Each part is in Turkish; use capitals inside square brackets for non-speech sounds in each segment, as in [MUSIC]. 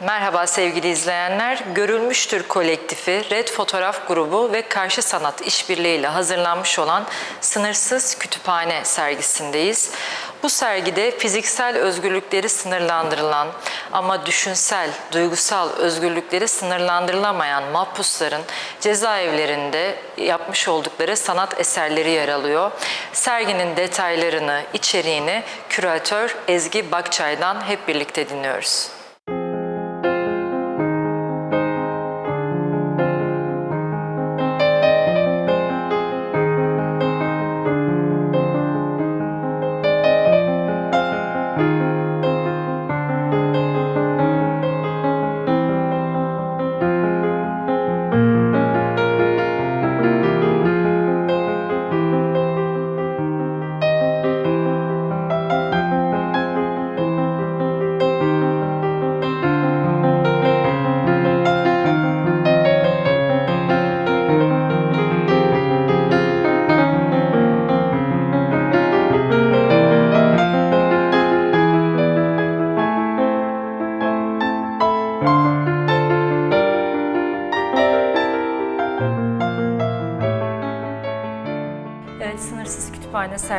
Merhaba sevgili izleyenler. Görülmüştür kolektifi, Red Fotoğraf Grubu ve Karşı Sanat işbirliğiyle hazırlanmış olan Sınırsız Kütüphane sergisindeyiz. Bu sergide fiziksel özgürlükleri sınırlandırılan ama düşünsel, duygusal özgürlükleri sınırlandırılamayan mahpusların cezaevlerinde yapmış oldukları sanat eserleri yer alıyor. Serginin detaylarını, içeriğini küratör Ezgi Bakçay'dan hep birlikte dinliyoruz.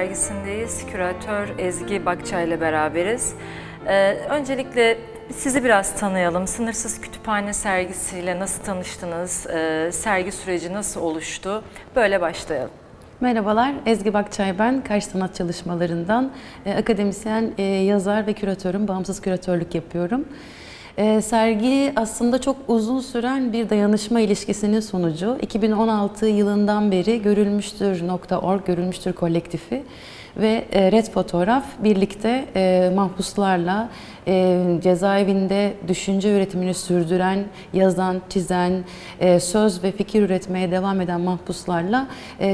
Sergisindeyiz. Küratör Ezgi Bakçay ile beraberiz. Ee, öncelikle sizi biraz tanıyalım. Sınırsız Kütüphane sergisiyle nasıl tanıştınız? Ee, sergi süreci nasıl oluştu? Böyle başlayalım. Merhabalar, Ezgi Bakçay ben. Karşı sanat çalışmalarından e, akademisyen, e, yazar ve küratörüm. Bağımsız küratörlük yapıyorum. E, sergi aslında çok uzun süren bir dayanışma ilişkisinin sonucu. 2016 yılından beri görülmüştür.org, görülmüştür kolektifi ve e, Red Fotoğraf birlikte e, mahpuslarla e, cezaevinde düşünce üretimini sürdüren, yazan, çizen, söz ve fikir üretmeye devam eden mahpuslarla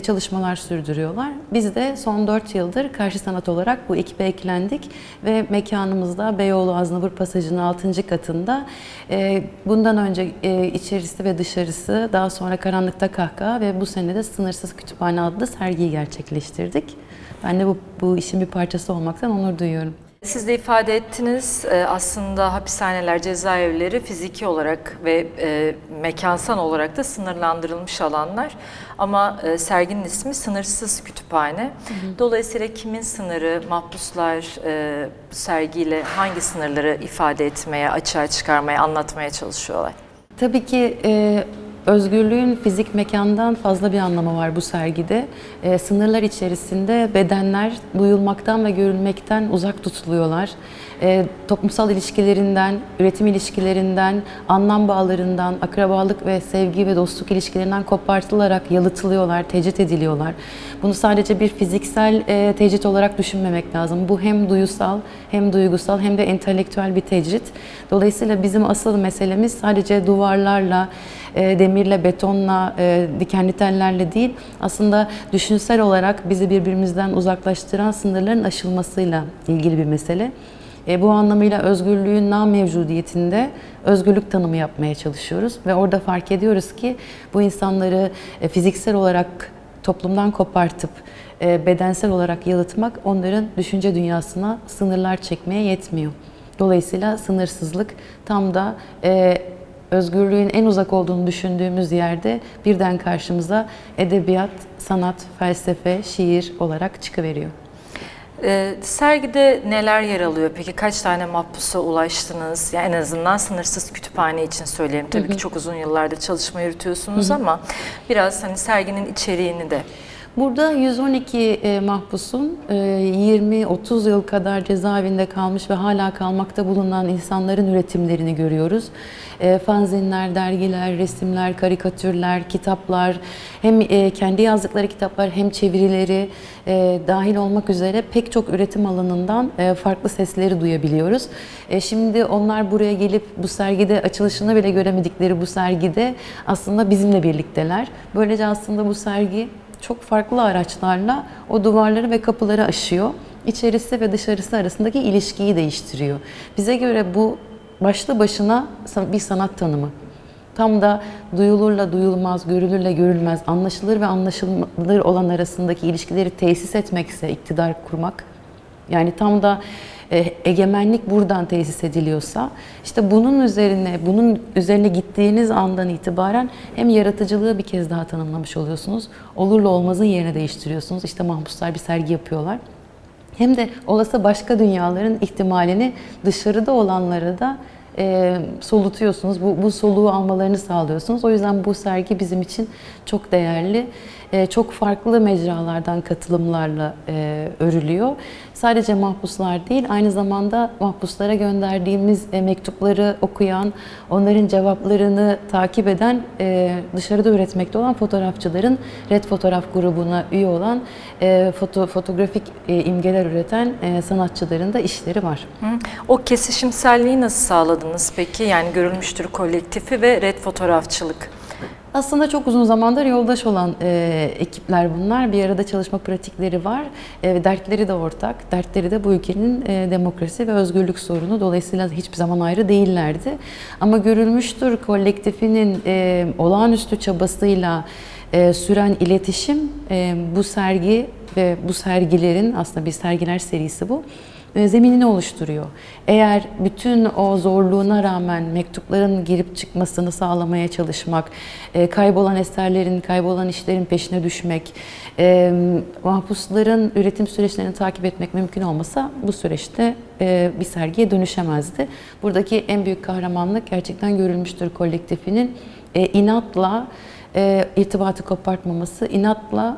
çalışmalar sürdürüyorlar. Biz de son 4 yıldır karşı sanat olarak bu ekibe eklendik ve mekanımızda Beyoğlu Aznavur Pasajı'nın 6. katında bundan önce içerisi ve dışarısı, daha sonra Karanlıkta Kahkaha ve bu sene de Sınırsız Kütüphane adlı sergiyi gerçekleştirdik. Ben de bu, bu işin bir parçası olmaktan onur duyuyorum. Siz de ifade ettiniz e, aslında hapishaneler, cezaevleri fiziki olarak ve e, mekansal olarak da sınırlandırılmış alanlar. Ama e, serginin ismi Sınırsız Kütüphane. Dolayısıyla kimin sınırı, mahpuslar sergiyle hangi sınırları ifade etmeye, açığa çıkarmaya, anlatmaya çalışıyorlar? Tabii ki e, özgürlüğün fizik mekandan fazla bir anlamı var bu sergide. E, sınırlar içerisinde bedenler duyulmaktan ve görülmekten uzak tutuluyorlar. E, toplumsal ilişkilerinden, üretim ilişkilerinden, anlam bağlarından, akrabalık ve sevgi ve dostluk ilişkilerinden kopartılarak yalıtılıyorlar, tecrit ediliyorlar. Bunu sadece bir fiziksel e, tecrit olarak düşünmemek lazım. Bu hem duyusal, hem duygusal, hem de entelektüel bir tecrit. Dolayısıyla bizim asıl meselemiz sadece duvarlarla, e, demirle, betonla, e, dikenli tellerle değil, aslında düşünsel olarak bizi birbirimizden uzaklaştıran sınırların aşılmasıyla ilgili bir mesele. E, bu anlamıyla özgürlüğün na mevcudiyetinde özgürlük tanımı yapmaya çalışıyoruz ve orada fark ediyoruz ki bu insanları e, fiziksel olarak toplumdan kopartıp e, bedensel olarak yalıtmak onların düşünce dünyasına sınırlar çekmeye yetmiyor. Dolayısıyla sınırsızlık tam da e, özgürlüğün en uzak olduğunu düşündüğümüz yerde birden karşımıza edebiyat, sanat, felsefe, şiir olarak çıkıveriyor. Ee, sergide neler yer alıyor? Peki kaç tane mahpusa ulaştınız? Yani en azından sınırsız kütüphane için söyleyelim. Tabii ki çok uzun yıllardır çalışma yürütüyorsunuz ama biraz hani serginin içeriğini de Burada 112 e, mahpusun e, 20-30 yıl kadar cezaevinde kalmış ve hala kalmakta bulunan insanların üretimlerini görüyoruz. E, fanzinler, dergiler, resimler, karikatürler, kitaplar, hem e, kendi yazdıkları kitaplar hem çevirileri e, dahil olmak üzere pek çok üretim alanından e, farklı sesleri duyabiliyoruz. E, şimdi onlar buraya gelip bu sergide açılışını bile göremedikleri bu sergide aslında bizimle birlikteler. Böylece aslında bu sergi çok farklı araçlarla o duvarları ve kapıları aşıyor. İçerisi ve dışarısı arasındaki ilişkiyi değiştiriyor. Bize göre bu başlı başına bir sanat tanımı. Tam da duyulurla duyulmaz, görülürle görülmez, anlaşılır ve anlaşılır olan arasındaki ilişkileri tesis etmekse iktidar kurmak. Yani tam da e, egemenlik buradan tesis ediliyorsa, işte bunun üzerine, bunun üzerine gittiğiniz andan itibaren hem yaratıcılığı bir kez daha tanımlamış oluyorsunuz, olurla olmazın yerini değiştiriyorsunuz. İşte mahpuslar bir sergi yapıyorlar. Hem de olası başka dünyaların ihtimalini dışarıda olanlara da e, solutuyorsunuz. Bu, bu soluğu almalarını sağlıyorsunuz. O yüzden bu sergi bizim için çok değerli. E, çok farklı mecralardan katılımlarla e, örülüyor. Sadece mahpuslar değil, aynı zamanda mahpuslara gönderdiğimiz e, mektupları okuyan, onların cevaplarını takip eden, e, dışarıda üretmekte olan fotoğrafçıların Red Fotoğraf grubuna üye olan foto, fotoğrafik imgeler üreten sanatçıların da işleri var. O kesişimselliği nasıl sağladınız peki? Yani görülmüştür kolektifi ve red fotoğrafçılık. Aslında çok uzun zamandır yoldaş olan e, ekipler bunlar. Bir arada çalışma pratikleri var. E, dertleri de ortak. Dertleri de bu ülkenin e, demokrasi ve özgürlük sorunu. Dolayısıyla hiçbir zaman ayrı değillerdi. Ama görülmüştür kolektifinin e, olağanüstü çabasıyla e, süren iletişim e, bu sergi ve bu sergilerin aslında bir sergiler serisi bu zeminini oluşturuyor. Eğer bütün o zorluğuna rağmen mektupların girip çıkmasını sağlamaya çalışmak, e, kaybolan eserlerin, kaybolan işlerin peşine düşmek, e, mahpusların üretim süreçlerini takip etmek mümkün olmasa bu süreçte e, bir sergiye dönüşemezdi. Buradaki en büyük kahramanlık gerçekten görülmüştür kolektifinin e, inatla e, irtibatı kopartmaması, inatla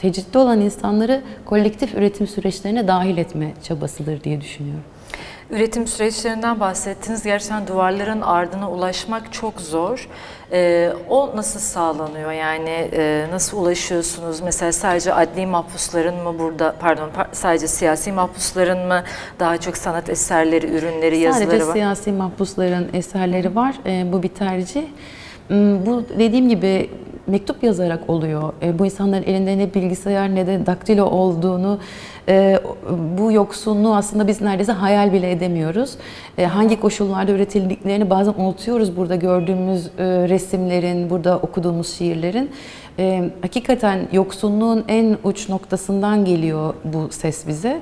tecridde olan insanları kolektif üretim süreçlerine dahil etme çabasıdır diye düşünüyorum. Üretim süreçlerinden bahsettiniz. Gerçekten duvarların ardına ulaşmak çok zor. Ee, o nasıl sağlanıyor? Yani e, nasıl ulaşıyorsunuz? Mesela sadece adli mahpusların mı burada, pardon par- sadece siyasi mahpusların mı daha çok sanat eserleri, ürünleri, yazıları Sadece var? siyasi mahpusların eserleri var. E, bu bir tercih. Hmm, Bu dediğim gibi mektup yazarak oluyor. E, bu insanların elinde ne bilgisayar ne de daktilo olduğunu, e, bu yoksunluğu aslında biz neredeyse hayal bile edemiyoruz. E, hangi koşullarda üretildiklerini bazen unutuyoruz burada gördüğümüz resimlerin, burada okuduğumuz şiirlerin. E, hakikaten yoksunluğun en uç noktasından geliyor bu ses bize.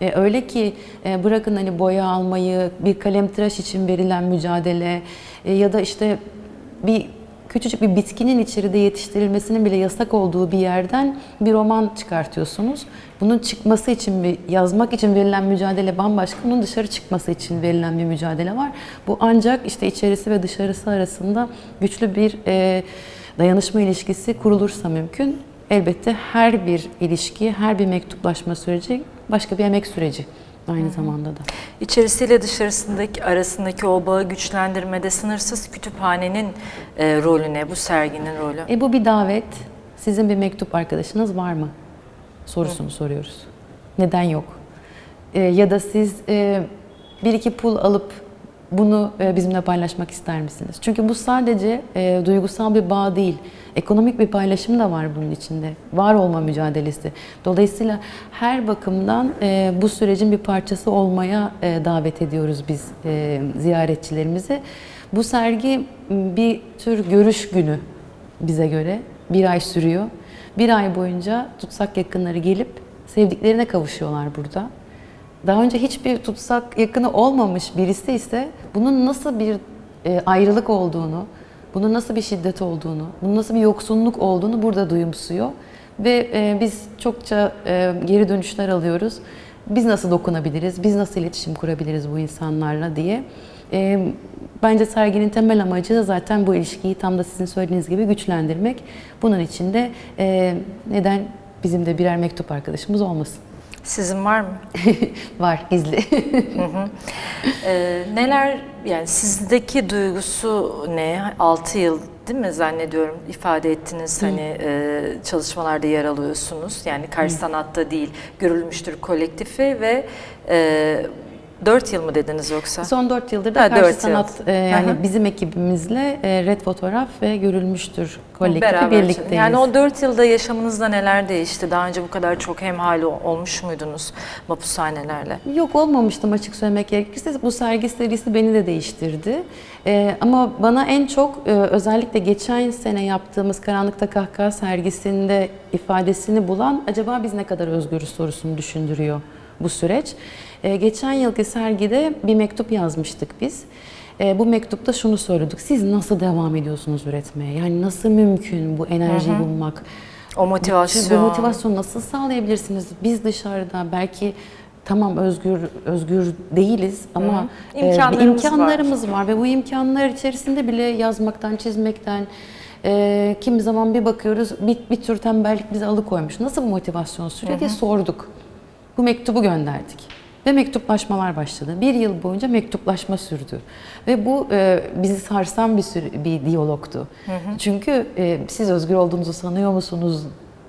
E, öyle ki e, bırakın hani boya almayı, bir kalem tıraş için verilen mücadele e, ya da işte bir küçücük bir bitkinin içeride yetiştirilmesinin bile yasak olduğu bir yerden bir roman çıkartıyorsunuz. Bunun çıkması için bir yazmak için verilen mücadele bambaşka, bunun dışarı çıkması için verilen bir mücadele var. Bu ancak işte içerisi ve dışarısı arasında güçlü bir e, dayanışma ilişkisi kurulursa mümkün. Elbette her bir ilişki, her bir mektuplaşma süreci başka bir emek süreci aynı zamanda da. İçerisiyle dışarısındaki arasındaki o bağı güçlendirmede sınırsız kütüphanenin e, rolü ne? Bu serginin rolü? E bu bir davet. Sizin bir mektup arkadaşınız var mı? Sorusunu soruyoruz. Neden yok? E, ya da siz e, bir iki pul alıp bunu e, bizimle paylaşmak ister misiniz? Çünkü bu sadece e, duygusal bir bağ değil. Ekonomik bir paylaşım da var bunun içinde. Var olma mücadelesi. Dolayısıyla her bakımdan e, bu sürecin bir parçası olmaya e, davet ediyoruz biz e, ziyaretçilerimizi. Bu sergi bir tür görüş günü bize göre. Bir ay sürüyor. Bir ay boyunca tutsak yakınları gelip sevdiklerine kavuşuyorlar burada. Daha önce hiçbir tutsak yakını olmamış birisi ise bunun nasıl bir e, ayrılık olduğunu, bunun nasıl bir şiddet olduğunu, bunun nasıl bir yoksunluk olduğunu burada duyumsuyor. Ve e, biz çokça e, geri dönüşler alıyoruz. Biz nasıl dokunabiliriz, biz nasıl iletişim kurabiliriz bu insanlarla diye. Bence serginin temel amacı da zaten bu ilişkiyi tam da sizin söylediğiniz gibi güçlendirmek. Bunun için de neden bizim de birer mektup arkadaşımız olmasın? Sizin var mı? [LAUGHS] Var, gizli. Ee, neler yani sizdeki duygusu ne? 6 yıl değil mi zannediyorum ifade ettiniz hani e, çalışmalarda yer alıyorsunuz. Yani karşı sanatta değil görülmüştür kolektifi ve e, 4 yıl mı dediniz yoksa? Son 4 yıldır da Ha, Karşı. Sanat e, yani hı. bizim ekibimizle e, Red Fotoğraf ve Görülmüştür kolektifi Beraber birlikteyiz. Yani o 4 yılda yaşamınızda neler değişti? Daha önce bu kadar çok hemhal olmuş muydunuz mapushanelerle? Yok olmamıştım açık söylemek gerekirse. Bu sergi serisi beni de değiştirdi. Ee, ama bana en çok e, özellikle geçen sene yaptığımız Karanlıkta Kahkaha sergisinde ifadesini bulan acaba biz ne kadar özgürüz sorusunu düşündürüyor bu süreç. E, geçen yılki sergide bir mektup yazmıştık biz. E, bu mektupta şunu söyledik. Siz nasıl devam ediyorsunuz üretmeye? Yani nasıl mümkün bu enerjiyi bulmak? O motivasyon. Bu motivasyonu nasıl sağlayabilirsiniz? Biz dışarıda belki tamam özgür özgür değiliz ama e, bir İmkanlarımız var. imkanlarımız var. ve bu imkanlar içerisinde bile yazmaktan, çizmekten e, kimi zaman bir bakıyoruz bir, bir tür tembellik bizi alıkoymuş. Nasıl bu motivasyon sürüyor diye sorduk. Bu mektubu gönderdik. Ve mektuplaşmalar başladı. Bir yıl boyunca mektuplaşma sürdü. Ve bu e, bizi sarsan bir sürü, bir diyalogtu. Çünkü e, siz özgür olduğunuzu sanıyor musunuz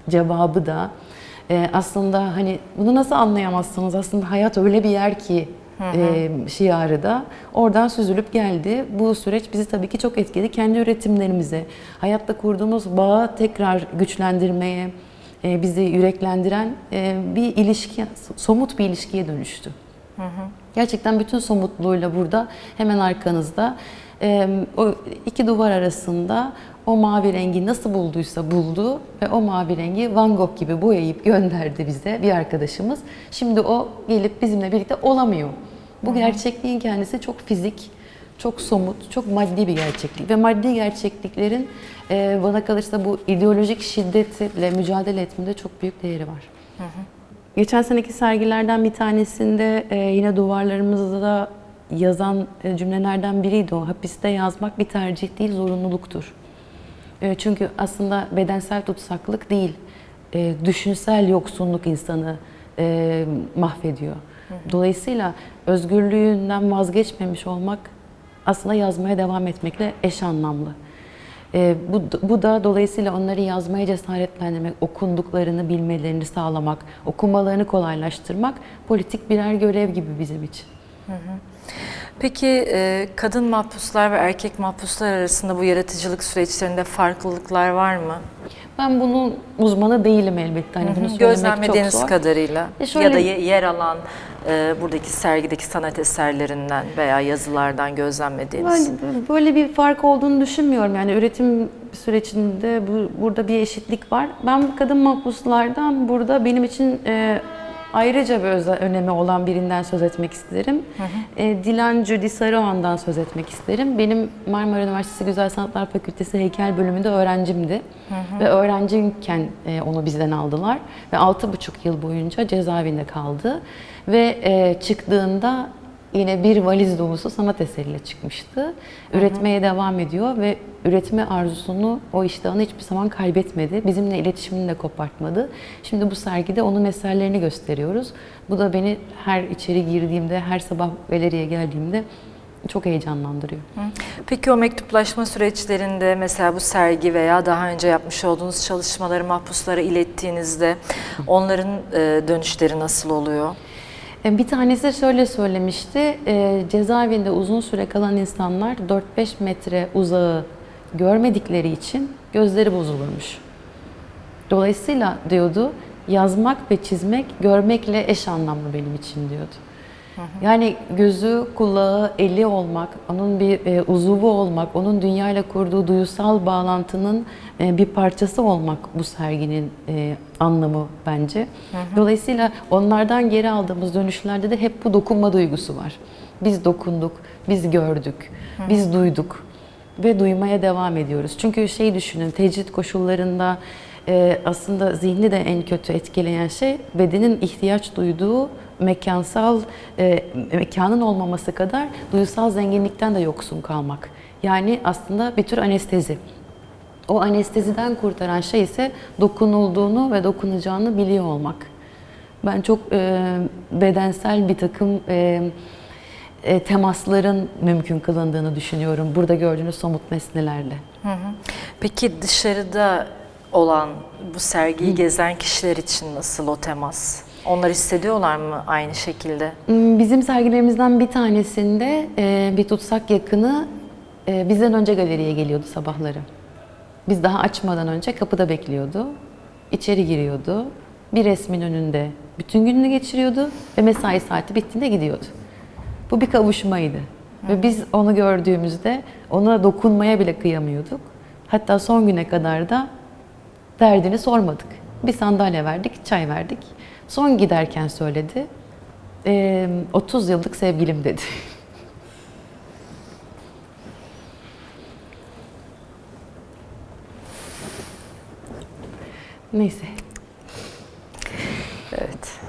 cevabı da e, aslında hani bunu nasıl anlayamazsınız? Aslında hayat öyle bir yer ki e, şiarı da oradan süzülüp geldi. Bu süreç bizi tabii ki çok etkiledi. Kendi üretimlerimize, hayatta kurduğumuz bağı tekrar güçlendirmeye, bizi yüreklendiren e, bir ilişki, somut bir ilişkiye dönüştü. Gerçekten bütün somutluğuyla burada hemen arkanızda e, o iki duvar arasında o mavi rengi nasıl bulduysa buldu ve o mavi rengi Van Gogh gibi boyayıp gönderdi bize bir arkadaşımız. Şimdi o gelip bizimle birlikte olamıyor. Bu gerçekliğin kendisi çok fizik, çok somut, çok maddi bir gerçeklik ve maddi gerçekliklerin e, bana kalırsa bu ideolojik şiddetle mücadele etmede çok büyük değeri var. Geçen seneki sergilerden bir tanesinde e, yine duvarlarımızda yazan e, cümlelerden biriydi o. Hapiste yazmak bir tercih değil, zorunluluktur. E, çünkü aslında bedensel tutsaklık değil, e, düşünsel yoksunluk insanı e, mahvediyor. Dolayısıyla özgürlüğünden vazgeçmemiş olmak aslında yazmaya devam etmekle eş anlamlı. E, bu, bu da dolayısıyla onları yazmaya cesaretlendirmek, okunduklarını bilmelerini sağlamak, okumalarını kolaylaştırmak politik birer görev gibi bizim için. Peki e, kadın mahpuslar ve erkek mahpuslar arasında bu yaratıcılık süreçlerinde farklılıklar var mı? Ben bunun uzmanı değilim elbette. Hani bunu söylemek çok Gözlemlediğiniz zor. kadarıyla E şöyle- ya da ye- yer alan e, buradaki sergideki sanat eserlerinden veya yazılardan gözlemlediğiniz. Ben böyle bir fark olduğunu düşünmüyorum. Yani üretim sürecinde bu, burada bir eşitlik var. Ben kadın mahpuslardan burada benim için e, ayrıca bir özel önemi olan birinden söz etmek isterim. E, Dilan Cüdi Sarıhan'dan söz etmek isterim. Benim Marmara Üniversitesi Güzel Sanatlar Fakültesi heykel bölümünde öğrencimdi. Ve öğrenciyken e, onu bizden aldılar. Ve 6,5 yıl boyunca cezaevinde kaldı. Ve e, çıktığında yine bir valiz dolusu sanat eseriyle çıkmıştı. Üretmeye devam ediyor ve üretme arzusunu, o iştahını hiçbir zaman kaybetmedi. Bizimle iletişimini de kopartmadı. Şimdi bu sergide onun eserlerini gösteriyoruz. Bu da beni her içeri girdiğimde, her sabah galeriye geldiğimde çok heyecanlandırıyor. Peki o mektuplaşma süreçlerinde mesela bu sergi veya daha önce yapmış olduğunuz çalışmaları mahpuslara ilettiğinizde onların e, dönüşleri nasıl oluyor? E, Bir tanesi şöyle söylemişti, e, cezaevinde uzun süre kalan insanlar 4-5 metre uzağı görmedikleri için gözleri bozulurmuş. Dolayısıyla diyordu, yazmak ve çizmek görmekle eş anlamlı benim için diyordu. Yani gözü, kulağı, eli olmak, onun bir e, uzuvu olmak, onun dünyayla kurduğu duyusal bağlantının e, bir parçası olmak bu serginin e, anlamı bence. Dolayısıyla onlardan geri aldığımız dönüşlerde de hep bu dokunma duygusu var. Biz dokunduk, biz gördük, biz duyduk ve duymaya devam ediyoruz. Çünkü şey düşünün, tecrit koşullarında e, aslında zihni de en kötü etkileyen şey bedenin ihtiyaç duyduğu mekansal e, mekanın olmaması kadar duysal zenginlikten de yoksun kalmak. Yani aslında bir tür anestezi. O anesteziden kurtaran şey ise dokunulduğunu ve dokunacağını biliyor olmak. Ben çok e, bedensel bir takım e, e, temasların mümkün kılındığını düşünüyorum. Burada gördüğünüz somut nesnelerle. Peki dışarıda olan bu sergiyi gezen kişiler için nasıl o temas? Onlar hissediyorlar mı aynı şekilde? Hmm, Bizim sergilerimizden bir tanesinde e, bir tutsak yakını e, bizden önce galeriye geliyordu sabahları. Biz daha açmadan önce kapıda bekliyordu. İçeri giriyordu. Bir resmin önünde bütün gününü geçiriyordu ve mesai saati bittiğinde gidiyordu. Bu bir kavuşmaydı. Ve biz onu gördüğümüzde ona dokunmaya bile kıyamıyorduk. Hatta son güne kadar da derdini sormadık. Bir sandalye verdik, çay verdik. Son giderken söyledi. Ee, 30 yıllık sevgilim dedi. [LAUGHS] Neyse. Evet.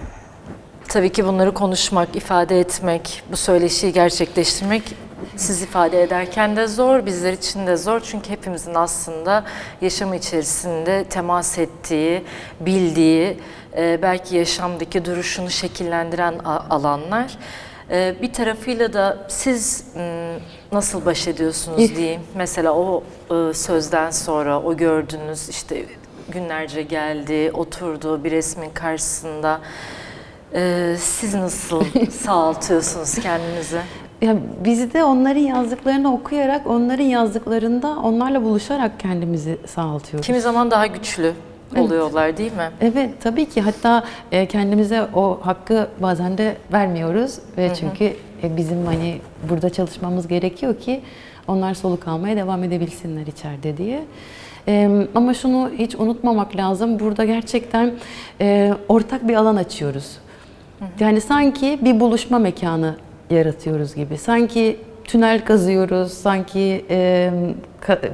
Tabii ki bunları konuşmak, ifade etmek, bu söyleşiyi gerçekleştirmek siz ifade ederken de zor, bizler için de zor. Çünkü hepimizin aslında yaşamı içerisinde temas ettiği, bildiği, e, belki yaşamdaki duruşunu şekillendiren alanlar. E, Bir tarafıyla da siz nasıl baş ediyorsunuz diyeyim. Mesela o e, sözden sonra o gördüğünüz işte günlerce geldi, oturdu bir resmin karşısında. Ee, siz nasıl [LAUGHS] sağaltıyorsunuz kendinizi? Ya biz de onların yazdıklarını okuyarak, onların yazdıklarında onlarla buluşarak kendimizi sağaltıyoruz. Kimi zaman daha güçlü oluyorlar değil mi? Evet tabii ki hatta e, kendimize o hakkı bazen de vermiyoruz ve çünkü e, bizim hani burada çalışmamız gerekiyor ki onlar soluk almaya devam edebilsinler içeride diye. Ama şunu hiç unutmamak lazım. Burada gerçekten e, ortak bir alan açıyoruz. Yani sanki bir buluşma mekanı yaratıyoruz gibi. Sanki tünel kazıyoruz, sanki e, ka-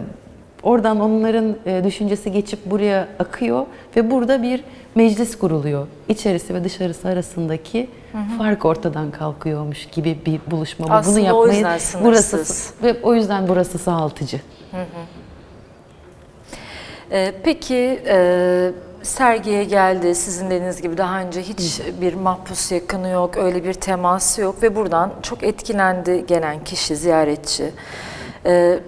oradan onların e, düşüncesi geçip buraya akıyor ve burada bir meclis kuruluyor. İçerisi ve dışarısı arasındaki fark ortadan kalkıyormuş gibi bir buluşma. bu. Aslında o yüzden burası sınırsız. ve o yüzden burası sağaltıcı. Ee, peki e, sergiye geldi. Sizin dediğiniz gibi daha önce hiç bir mahpus yakını yok, öyle bir teması yok ve buradan çok etkilendi gelen kişi, ziyaretçi. Ee,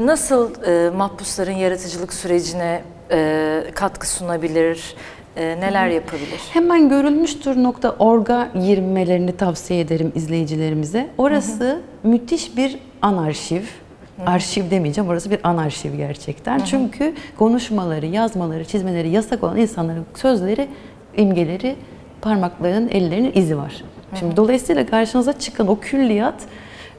nasıl e, mahpusların yaratıcılık sürecine e, katkı sunabilir, e, neler yapabilir? Hemen görülmüştür.org'a girmelerini tavsiye ederim izleyicilerimize. Orası müthiş bir anarşiv. Arşiv demeyeceğim, orası bir anarşiv gerçekten. Çünkü konuşmaları, yazmaları, çizmeleri yasak olan insanların sözleri, imgeleri, parmaklarının, ellerinin izi var. Şimdi dolayısıyla karşınıza çıkan o külliyat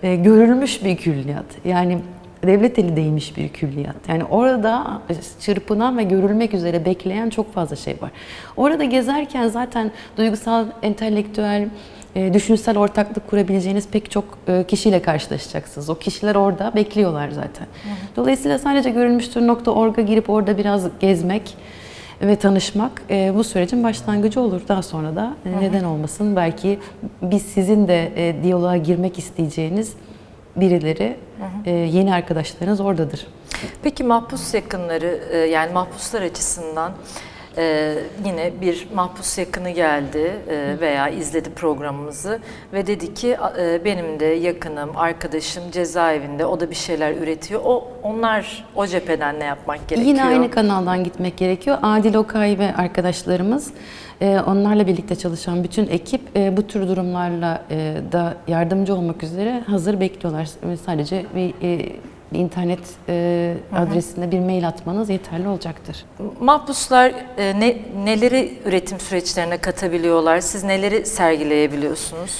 e, görülmüş bir külliyat. Yani devlet eli değmiş bir külliyat. Yani orada çırpınan ve görülmek üzere bekleyen çok fazla şey var. Orada gezerken zaten duygusal, entelektüel, e, düşünsel ortaklık kurabileceğiniz pek çok e, kişiyle karşılaşacaksınız. O kişiler orada bekliyorlar zaten. Dolayısıyla sadece görülmüştür.org'a girip orada biraz gezmek ve tanışmak e, bu sürecin başlangıcı olur. Daha sonra da e, neden olmasın belki biz sizin de e, diyaloğa girmek isteyeceğiniz birileri, e, yeni arkadaşlarınız oradadır. Peki mahpus yakınları e, yani mahpuslar açısından e, yine bir mahpus yakını geldi e, veya izledi programımızı ve dedi ki "A- e, benim de yakınım, arkadaşım cezaevinde o da bir şeyler üretiyor. O onlar o cepheden ne yapmak gerekiyor? Yine aynı kanaldan gitmek gerekiyor. Adil Okay ve arkadaşlarımız, onlarla birlikte çalışan bütün ekip e, bu tür durumlarla e, da yardımcı olmak üzere hazır bekliyorlar. E, Sadece bir, bir internet e, adresinde bir mail atmanız yeterli olacaktır. Mahpuslar e, ne, neleri üretim süreçlerine katabiliyorlar? Siz neleri sergileyebiliyorsunuz?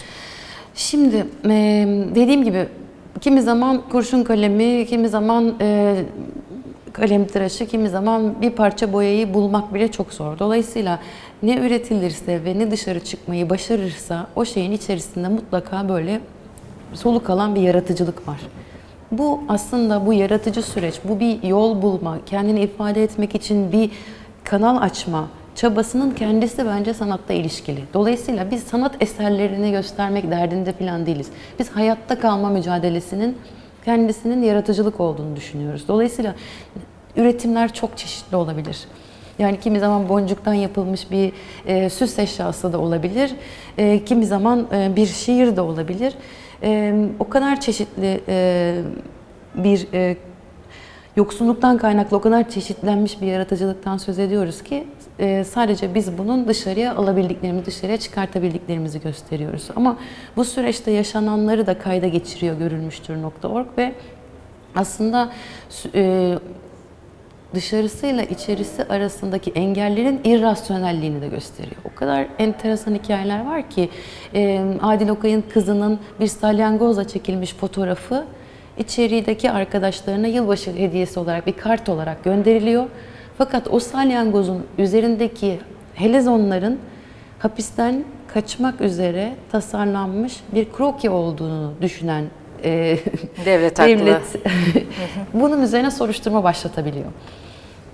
Şimdi e, dediğim gibi kimi zaman kurşun kalemi, kimi zaman e, kalem tıraşı, kimi zaman bir parça boyayı bulmak bile çok zor. Dolayısıyla ne üretilirse ve ne dışarı çıkmayı başarırsa o şeyin içerisinde mutlaka böyle soluk alan bir yaratıcılık var. Bu aslında bu yaratıcı süreç, bu bir yol bulma, kendini ifade etmek için bir kanal açma çabasının kendisi bence sanatla ilişkili. Dolayısıyla biz sanat eserlerini göstermek derdinde falan değiliz. Biz hayatta kalma mücadelesinin kendisinin yaratıcılık olduğunu düşünüyoruz. Dolayısıyla üretimler çok çeşitli olabilir. Yani kimi zaman boncuktan yapılmış bir e, süs eşyası da olabilir. E, kimi zaman e, bir şiir de olabilir. E, o kadar çeşitli e, bir e, yoksunluktan kaynaklı o kadar çeşitlenmiş bir yaratıcılıktan söz ediyoruz ki e, sadece biz bunun dışarıya alabildiklerimizi, dışarıya çıkartabildiklerimizi gösteriyoruz. Ama bu süreçte yaşananları da kayda geçiriyor görülmüştür.org ve aslında e, dışarısıyla içerisi arasındaki engellerin irrasyonelliğini de gösteriyor. O kadar enteresan hikayeler var ki Adil Okay'ın kızının bir salyangozla çekilmiş fotoğrafı içerideki arkadaşlarına yılbaşı hediyesi olarak bir kart olarak gönderiliyor. Fakat o salyangozun üzerindeki helezonların hapisten kaçmak üzere tasarlanmış bir kroki olduğunu düşünen e, [LAUGHS] Devlet devlet [LAUGHS] bunun üzerine soruşturma başlatabiliyor.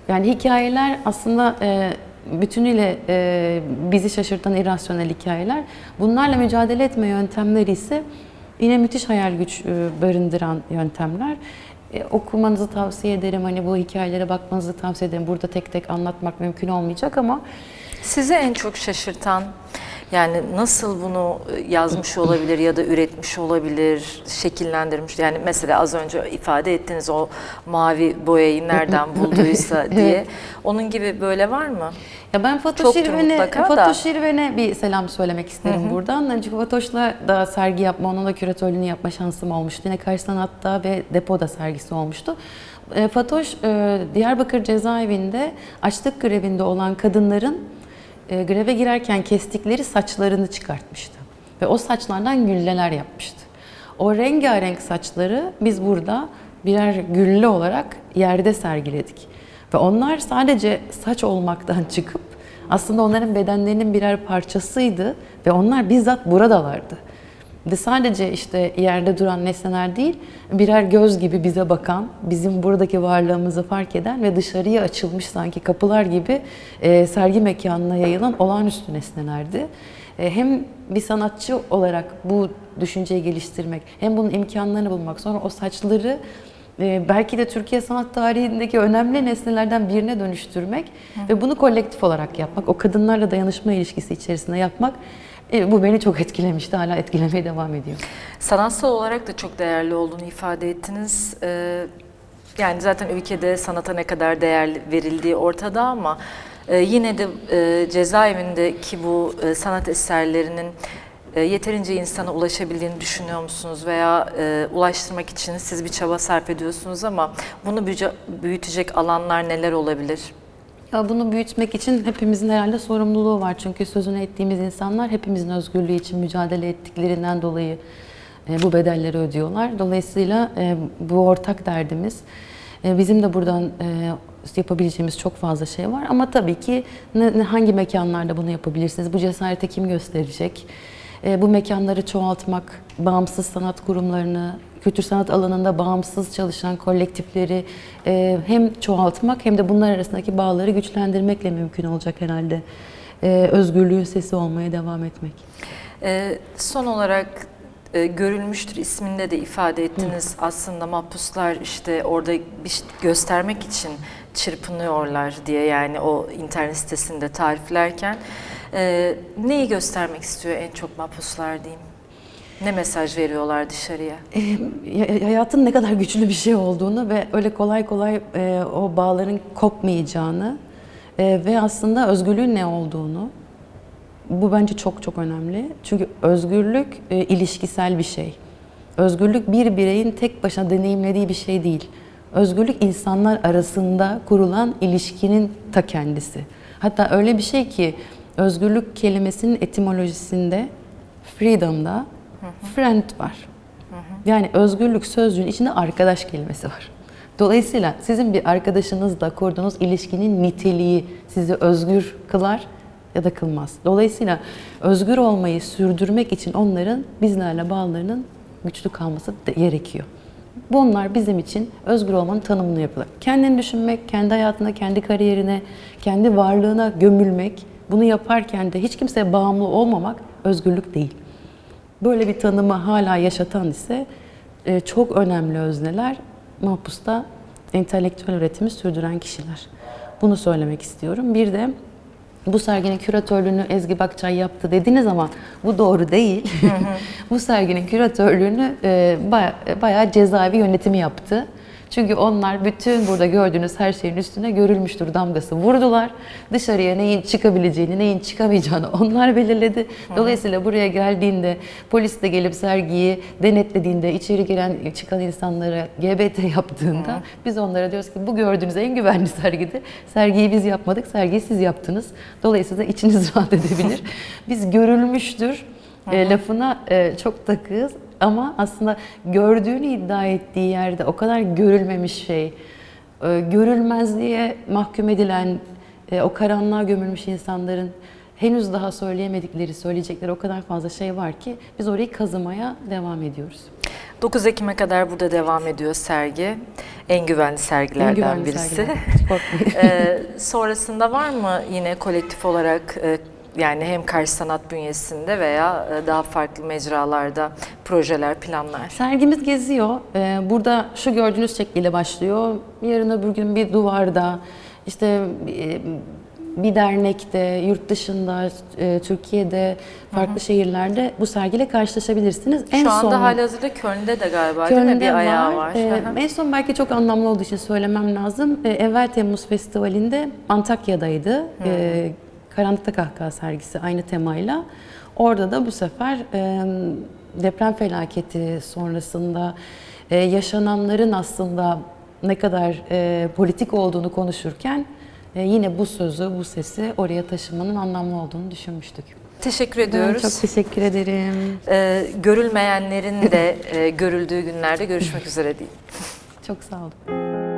Yani hikayeler aslında e, bütünüyle e, bizi şaşırtan irrasyonel hikayeler. Bunlarla mücadele etme yöntemleri ise yine müthiş hayal güç e, barındıran yöntemler. E, okumanızı tavsiye ederim. Hani bu hikayelere bakmanızı tavsiye ederim. Burada tek tek anlatmak mümkün olmayacak ama Sizi en çok şaşırtan yani nasıl bunu yazmış olabilir ya da üretmiş olabilir, şekillendirmiş. Yani mesela az önce ifade ettiniz o mavi boyayı nereden [LAUGHS] bulduysa diye. Onun gibi böyle var mı? Ya ben Fatoş da. Fatoş Şirven'e bir selam söylemek isterim buradan. Hani Çünkü Fatoş'la da sergi yapma, onunla küratörlüğünü yapma şansım olmuştu. Yine Karşı Sanat'ta ve Depo'da sergisi olmuştu. E, Fatoş e, Diyarbakır cezaevinde açlık grevinde olan kadınların e, greve girerken kestikleri saçlarını çıkartmıştı. Ve o saçlardan gülleler yapmıştı. O rengarenk saçları biz burada birer gülle olarak yerde sergiledik. Ve onlar sadece saç olmaktan [LAUGHS] çıkıp aslında onların bedenlerinin birer parçasıydı ve onlar bizzat buradalardı. Ve sadece işte yerde duran nesneler değil, birer göz gibi bize bakan, bizim buradaki varlığımızı fark eden ve dışarıya açılmış sanki kapılar gibi e, sergi mekanına yayılan olağanüstü nesnelerdi. E, hem bir sanatçı olarak bu düşünceyi geliştirmek, hem bunun imkanlarını bulmak, sonra o saçları e, belki de Türkiye sanat tarihindeki önemli nesnelerden birine dönüştürmek ve bunu kolektif olarak yapmak, o kadınlarla dayanışma ilişkisi içerisinde yapmak e, bu beni çok etkilemişti, hala etkilemeye devam ediyor. Sanatsal olarak da çok değerli olduğunu ifade ettiniz. Ee, yani zaten ülkede sanata ne kadar değer verildiği ortada ama e, yine de e, cezaevindeki bu e, sanat eserlerinin e, yeterince insana ulaşabildiğini düşünüyor musunuz veya e, ulaştırmak için siz bir çaba sarf ediyorsunuz ama bunu büyütecek alanlar neler olabilir? Bunu büyütmek için hepimizin herhalde sorumluluğu var. Çünkü sözünü ettiğimiz insanlar hepimizin özgürlüğü için mücadele ettiklerinden dolayı e, bu bedelleri ödüyorlar. Dolayısıyla e, bu ortak derdimiz. E, Bizim de buradan yapabileceğimiz çok fazla şey var. Ama tabii ki hangi mekanlarda bunu yapabilirsiniz? Bu cesareti kim gösterecek? Bu mekanları çoğaltmak, bağımsız sanat kurumlarını, kültür sanat alanında bağımsız çalışan kolektifleri e, hem çoğaltmak hem de bunlar arasındaki bağları güçlendirmekle mümkün olacak herhalde. E, Özgürlüğün sesi olmaya devam etmek. Ee, son olarak e, görülmüştür isminde de ifade ettiniz. Aslında mahpuslar işte orada bir göstermek için çırpınıyorlar diye yani o internet sitesinde tariflerken e, neyi göstermek istiyor en çok mahpuslar diyeyim? Ne mesaj veriyorlar dışarıya? E, ya- hayatın ne kadar güçlü bir şey olduğunu ve öyle kolay kolay e, o bağların kopmayacağını e, ve aslında özgürlüğün ne olduğunu bu bence çok çok önemli. Çünkü özgürlük e, ilişkisel bir şey. Özgürlük bir bireyin tek başına deneyimlediği bir şey değil. Özgürlük insanlar arasında kurulan ilişkinin ta kendisi. Hatta öyle bir şey ki özgürlük kelimesinin etimolojisinde freedom'da friend var. Yani özgürlük sözcüğün içinde arkadaş kelimesi var. Dolayısıyla sizin bir arkadaşınızla kurduğunuz ilişkinin niteliği sizi özgür kılar ya da kılmaz. Dolayısıyla özgür olmayı sürdürmek için onların bizlerle bağlarının güçlü kalması gerekiyor. Bunlar bizim için özgür olmanın tanımını yapılır. Kendini düşünmek, kendi hayatına, kendi kariyerine, kendi varlığına gömülmek, bunu yaparken de hiç kimseye bağımlı olmamak özgürlük değil. Böyle bir tanımı hala yaşatan ise e, çok önemli özneler mahpusta entelektüel üretimi sürdüren kişiler. Bunu söylemek istiyorum. Bir de bu serginin küratörlüğünü Ezgi Bakçay yaptı dediniz ama bu doğru değil. [LAUGHS] bu serginin küratörlüğünü e, baya- bayağı cezaevi yönetimi yaptı. Çünkü onlar bütün burada gördüğünüz her şeyin üstüne görülmüştür damgası vurdular. Dışarıya neyin çıkabileceğini, neyin çıkamayacağını onlar belirledi. Dolayısıyla buraya geldiğinde, polis de gelip sergiyi denetlediğinde, içeri giren çıkan insanlara GBT yaptığında biz onlara diyoruz ki bu gördüğünüz en güvenli sergide. Sergiyi biz yapmadık, sergiyi siz yaptınız. Dolayısıyla içiniz [LAUGHS] rahat edebilir. biz görülmüştür e, lafına e, çok takığız ama aslında gördüğünü iddia ettiği yerde o kadar görülmemiş şey, e, görülmezliğe mahkum edilen, e, o karanlığa gömülmüş insanların henüz daha söyleyemedikleri, söyleyecekleri o kadar fazla şey var ki biz orayı kazımaya devam ediyoruz. 9 Ekim'e kadar burada devam ediyor sergi. En güvenli sergilerden En güvenli birisi. sergiler. [LAUGHS] Ee, sonrasında var mı yine kolektif olarak e, yani hem karşı sanat bünyesinde veya e, daha farklı mecralarda projeler, planlar? Sergimiz geziyor. Ee, Burada şu gördüğünüz şekliyle başlıyor. Yarın öbür gün bir duvarda, işte e, bir dernekte, yurt dışında, e, Türkiye'de, farklı şehirlerde bu sergiyle karşılaşabilirsiniz. Şu anda halihazırda Köln'de de galiba değil mi Köln'de bir ayağı var. Ee, Hı hı. en son belki çok anlamlı olduğu için söylemem lazım. Ee, Evvel Temmuz Festivali'nde Antakya'daydı. Ee, Karanlıkta Kahkaha sergisi aynı temayla. Orada da bu sefer e, deprem felaketi sonrasında e, yaşananların aslında ne kadar e, politik olduğunu konuşurken e, yine bu sözü, bu sesi oraya taşımanın anlamlı olduğunu düşünmüştük. Teşekkür Ben ediyoruz. çok teşekkür ederim. Ee, görülmeyenlerin de e, görüldüğü günlerde görüşmek [LAUGHS] üzere diyeyim. Çok sağ olun.